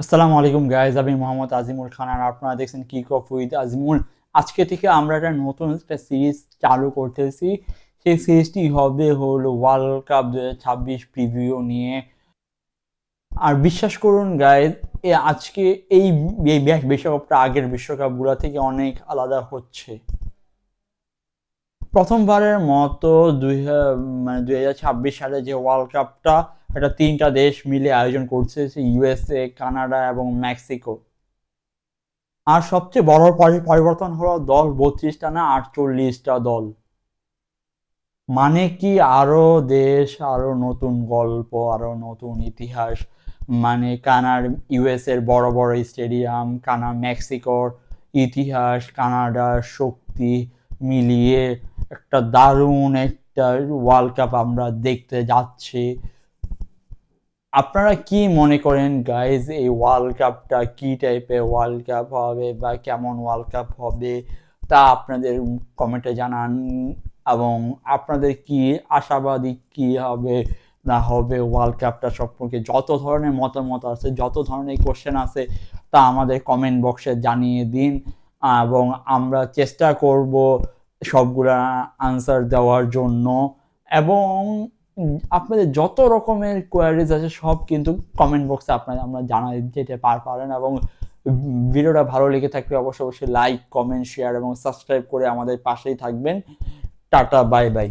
আসসালামু আলাইকুম গাইজ আমি মোহাম্মদ আজিমুল খান আর আপনারা দেখছেন কিক অফ উইথ আজিমুল আজকে থেকে আমরা একটা নতুন একটা সিরিজ চালু করতেছি। সেই সিরিজটি হবে হলো ওয়ার্ল্ড কাপ দু ছাব্বিশ প্রিভিউ নিয়ে। আর বিশ্বাস করুন গাইজ এ আজকে এই বিশ্বকাপটা আগের বিশ্বকাপগুলো থেকে অনেক আলাদা হচ্ছে। প্রথমবারের মতো দুই মানে দুই হাজার ছাব্বিশ সালে যে ওয়ার্ল্ড কাপটা এটা তিনটা দেশ মিলে আয়োজন করছে ইউএসএ কানাডা এবং মেক্সিকো আর সবচেয়ে বড় পরিবর্তন হলো দল বত্রিশটা না আটচল্লিশটা দল। মানে কি আরও দেশ, আরও নতুন গল্প, আরও নতুন ইতিহাস? মানে কানার ইউএস এর বড় বড় স্টেডিয়াম, কানা মেক্সিকোর ইতিহাস, কানাডার শক্তি মিলিয়ে একটা দারুণ একটা ওয়ার্ল্ড কাপ আমরা দেখতে যাচ্ছি। আপনারা কি মনে করেন গাইজ এই ওয়ার্ল্ড কাপটা কি টাইপের ওয়ার্ল্ড কাপ হবে বা কেমন ওয়ার্ল্ড কাপ হবে? তা আপনাদের কমেন্টে জানান এবং আপনাদের কি আশাবাদী কি হবে না হবে ওয়ার্ল্ড কাপটা সম্পর্কে যত ধরনের মতামত আছে, যত ধরনের কোশ্চেন আছে, তা আমাদের কমেন্ট বক্সে জানিয়ে দিন এবং আমরা চেষ্টা করব সবগুলা আনসার দেওয়ার জন্য এবং আপনাদের যত রকমের কোয়ারিজ আছে সব কিন্তু কমেন্ট বক্সে আপনারা, আমরা জানা যেতে পার পারেন এবং ভিডিওটা ভালো লেগে থাকলে অবশ্যই অবশ্যই লাইক কমেন্ট শেয়ার এবং সাবস্ক্রাইব করে আমাদের পাশেই থাকবেন। Tata bye bye